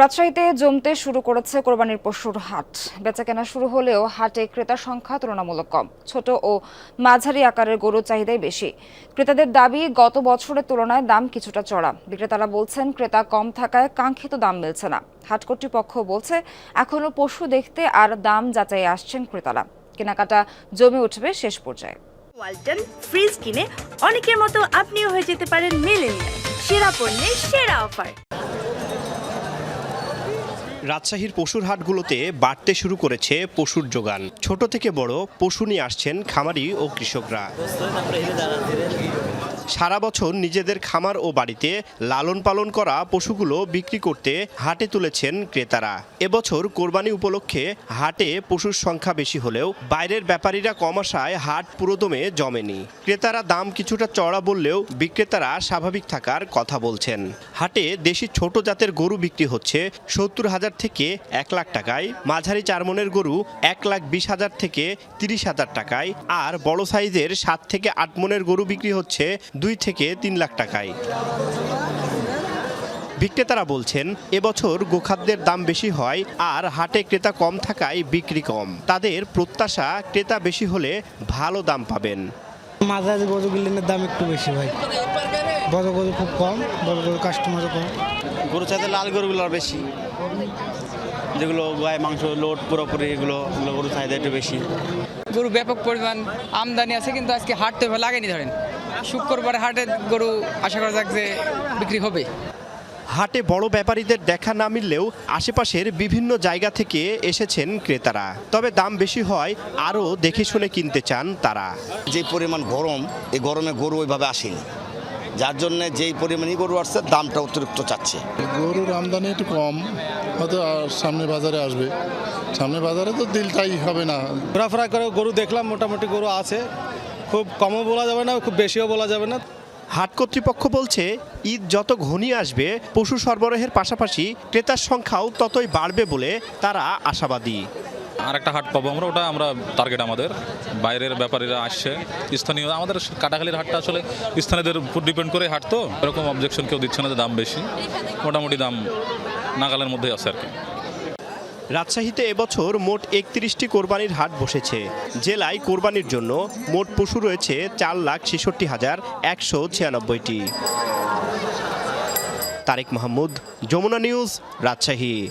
রাজশাহীতে জমতে শুরু করেছে কোরবানির পশুর হাট। বেচাকেনা শুরু হলেও হাটে ক্রেতার সংখ্যা তুলনামূলক কম। ছোট ও মাঝারি আকারের গরুর চাহিদাই বেশি। ক্রেতাদের দাবি, গত বছরের তুলনায় দাম কিছুটা চড়া। বিক্রেতারা বলছেন, ক্রেতা কম থাকায় কাঙ্ক্ষিত দাম মিলছে না। হাট কর্তৃপক্ষ বলছে এখনও পশু দেখতে আর দাম যাচাই আসছেন ক্রেতারা। কেনাকাটা জমে উঠবে শেষ পর্যায়ে। ওয়ালটন ফ্রিজ কিনে অনেকের মতো আপনিও হয়ে যেতে পারেন মিলেনিয়াল। সেরা পণ্যের সেরা অফার। রাজশাহীর পশুর হাটগুলোতে বাড়তে শুরু করেছে পশুর যোগান। ছোট থেকে বড় পশু নিয়ে আসছেন খামারি ও কৃষকরা। সারা বছর নিজেদের খামার ও বাড়িতে লালন পালন করা পশুগুলো বিক্রি করতে হাটে তুলেছেন ক্রেতারা। এবছর কোরবানি উপলক্ষে হাটে পশুর সংখ্যা বেশি হলেও বাইরের ব্যাপারীরা কম আসায় হাট পুরোদমে জমেনি। ক্রেতারা দাম কিছুটা চড়া বললেও বিক্রেতারা স্বাভাবিক থাকার কথা বলছেন। হাটে দেশি ছোট জাতের গরু বিক্রি হচ্ছে সত্তর হাজার থেকে এক লাখ টাকায়, মাঝারি চারমনের গরু এক লাখ বিশ হাজার থেকে তিরিশ হাজার টাকায়, আর বড় সাইজের সাত থেকে আট মনের গরু বিক্রি হচ্ছে দুই থেকে তিন লাখ টাকায়। বিক্রেতারা বলছেন এবছর গোখাদ্যের দাম বেশি হয় আর হাটে ক্রেতা কম থাকায় বিক্রি কম। তাদের প্রত্যাশা ক্রেতা বেশি হলে ভালো দাম পাবেন। মাঝারি গরু গিলেনের দাম একটু বেশি ভাই। বড় গরু খুব কম বড় গরু কাস্টমারও কম। গরু চাইতে লাল গরুগুলো আর বেশি। যেগুলো গায়ে মাংস লোড পুরোপুরি এগুলো এগুলো গরু চাহিদা একটু বেশি। গরু ব্যাপক পরিমাণ আমদানি আছে কিন্তু আজকে হাট তো লাগেনি ধরেন। শুক্রবার হাটে গরু আশা করা যাক যে বিক্রি হবে। হাটে বড় ব্যাপারীদের দেখা না মিললেও আশেপাশের বিভিন্ন জায়গা থেকে এসেছেন ক্রেতারা। তবে দাম বেশি হয় আরও দেখে শুনে কিনতে চান তারা। যে পরিমাণ গরম এই গরমে গরু ওইভাবে আসেনি। যার জন্য যেই পরিমাণই গরু আসছে দামটা অতিরিক্ত চাচ্ছে। গরুর আমদানি একটু কম হয়তো আর সামনে বাজারে আসবে। সামনে বাজারে তো দিলটাই হবে না। ঘোরাফেরা করে গরু দেখলাম মোটামুটি গরু আছে। খুব কমও বলা যাবে না খুব বেশিও বলা যাবে না। হাট কর্তৃপক্ষ বলছে ঈদ যত ঘনিয়ে আসবে পশু সরবরাহের পাশাপাশি ক্রেতার সংখ্যাও ততই বাড়বে বলে তারা আশাবাদী। আর একটা হাট পাবো আমরা ওটা আমরা টার্গেট আমাদের। বাইরের ব্যাপারীরা আসছে স্থানীয় আমাদের কাটাখালির হাটটা আসলে স্থানীয়দের উপর ডিপেন্ড করে হাট তো এরকম অবজেকশন কেউ দিচ্ছে না যে দাম বেশি। মোটামুটি দাম নাগালের মধ্যেই আছে আর কি। রাজশাহীতে এবছর মোট একত্রিশটি কোরবানির হাট বসেছে। জেলায় কোরবানির জন্য মোট পশু রয়েছে চার লাখ ছেষট্টি হাজার একশো ছিয়ানব্বইটি। তারেক মাহমুদ, যমুনা নিউজ, রাজশাহী।